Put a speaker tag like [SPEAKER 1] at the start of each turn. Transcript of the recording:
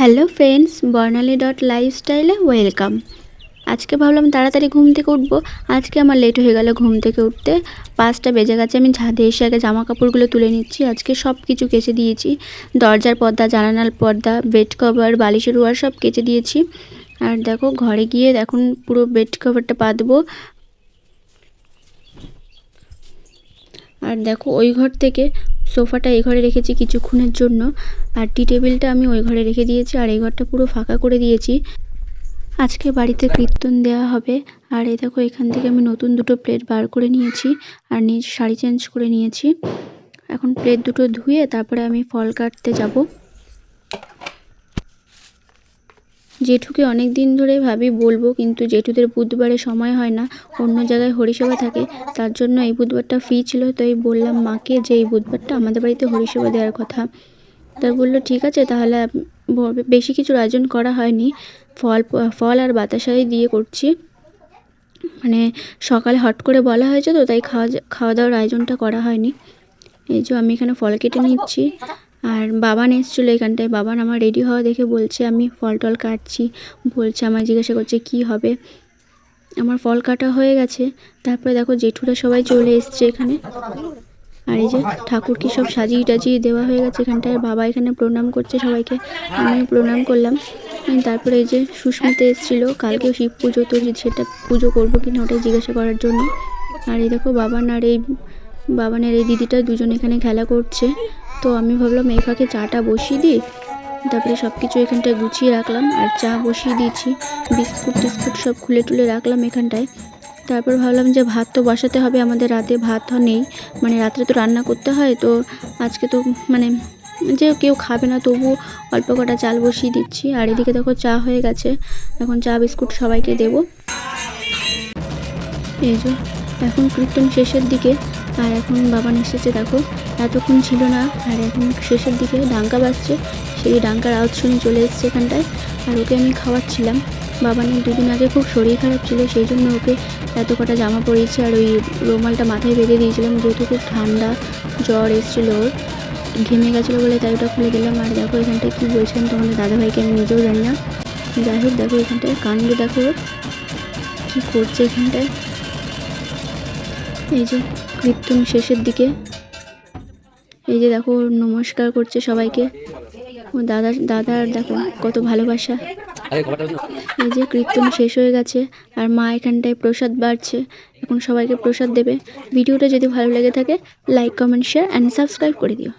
[SPEAKER 1] Hello friends, Barnali dot লাইফস্টাইলে welcome. আজকে ভাবলাম তাড়াতাড়ি ঘুম থেকে উঠবো। আজকে আমার লেট হয়ে গেল ঘুম থেকে উঠতে। পাঁচটা বেজে গেছে, আমি ছাদে এসে আগে জামা কাপড়গুলো তুলে নিচ্ছি। আজকে সব কিছু কেচে দিয়েছি। দরজার পর্দা, জানালার পর্দা বেড কভার বালিশের ওয়ার সব কেচে দিয়েছি। আর দেখো, ঘরে গিয়ে এখন পুরো বেড কভারটা পাতবো। আর দেখো, ওই ঘর থেকে সোফাটা এ ঘরে রেখেছি কিছুক্ষণের জন্য। আর টি টেবিলটা আমি ওই ঘরে রেখে দিয়েছি আর এই ঘরটা পুরো ফাঁকা করে দিয়েছি। আজকে বাড়িতে কীর্তন দেওয়া হবে। আর এ দেখো, এখান থেকে আমি নতুন দুটো প্লেট বার করে নিয়েছি আর নিজ শাড়ি চেঞ্জ করে নিয়েছি। এখন প্লেট দুটো ধুয়ে তারপরে আমি ফল কাটতে যাব। জেঠুকে অনেক দিন ধরে ভাবি বলব, কিন্তু জেঠুদের বুধবারে সময় হয় না। অন্য জায়গায় হরিসভা থাকে, তার জন্য এই বুধবারটা ফ্রি ছিল, তাই বললাম, মাকে যে এই বুধবারটা আমাদের বাড়িতে হরিসভা দেওয়ার কথা। তার বলল, ঠিক আছে, তাহলে বেশি কিছুর আয়োজন করা হয়নি। ফল ফল আর বাতাসাই দিয়ে করছি। মানে সকালে হট করে বলা হয়েছে তো, তাই খাওয়া খাওয়া দাওয়ার আয়োজনটা করা হয়নি। এই যে আমি এখানে ফল কেটে নিচ্ছি। আর বাবান এসেছিল এখানটায়। বাবান আমার রেডি হওয়া দেখে বলছে, আমি ফল টল কাটছি। বলছে, আমায় জিজ্ঞাসা করছে, কি হবে? আমার ফল কাটা হয়ে গেছে। তারপরে দেখো, জেঠুরা সবাই চলে এসছে এখানে। আর এই যে ঠাকুরকে সব সাজিয়ে টাজিয়ে দেওয়া হয়ে গেছে এখানটায়। বাবা এখানে প্রণাম করছে সবাইকে। আমি প্রণাম করলাম। তারপরে এই যে সুস্মিতা এসেছিল। কালকে শিব পুজো, তো সেটা পুজো করব কিনা ওটাই জিজ্ঞাসা করার জন্য। আর এই দেখো বাবান আর এই বাবানের এই দিদিটা দুজন এখানে খেলা করছে। তো আমি ভাবলাম এই ফাঁকে চাটা বসিয়ে দিই। তারপরে সব কিছু এখানটায় গুছিয়ে রাখলাম আর চা বসিয়ে দিয়েছি। বিস্কুট টিস্কুট সব খুলে টুলে রাখলাম এখানটায়। তারপর ভাবলাম যে ভাত তো বসাতে হবে, আমাদের রাতে ভাত নেই। মানে রাত্রে তো রান্না করতে হয়, তো আজকে তো মানে যে কেউ খাবে না, তবু অল্প কটা চাল বসিয়ে দিচ্ছি। আর এদিকে দেখো চা হয়ে গেছে। এখন চা, বিস্কুট সবাইকে দেবো। এই যে, এখন কীর্তন শেষের দিকে। আর এখন বাবান এসেছে দেখো, এতক্ষণ ছিল না, আর এখন শেষের দিকে ডাঙ্কা বাজছে, সেই ডাঙ্কার আওয়াজ শুনে চলে এসেছে এখানটায়, আর ওকে আমি খাওয়াচ্ছিলাম। বাবানের দুদিন আগে খুব শরীর খারাপ ছিল, সেই জন্য ওকে এত কটা জামা পরিয়েছি আর ওই রুমালটা মাথায় বেঁধে দিয়েছিলাম, যেহেতু খুব ঠান্ডা, জ্বর এসেছিল ওর, ঘেমে গেছিল বলে তাই ওটা খুলে দিলাম, আর দেখো এখানটায় কী বলছিলাম তোমাদের দাদাভাইকে আমি নিজেও জানি না। যাই হোক, দেখো এখানটায় কাণ্ড, দেখো কী করছে এখানটায়। এই যে কীর্তন শেষের দিকে। এই যে দেখো, নমস্কার করছে সবাইকে। দাদা দাদার দেখো, কত ভালোবাসা। এই যে কীর্তন শেষ হয়ে গেছে, আর মা এখানটায় প্রসাদ বাড়ছে। এখন সবাইকে প্রসাদ দেবে। ভিডিওটা যদি ভালো লেগে থাকে like comment share and subscribe করে দিও।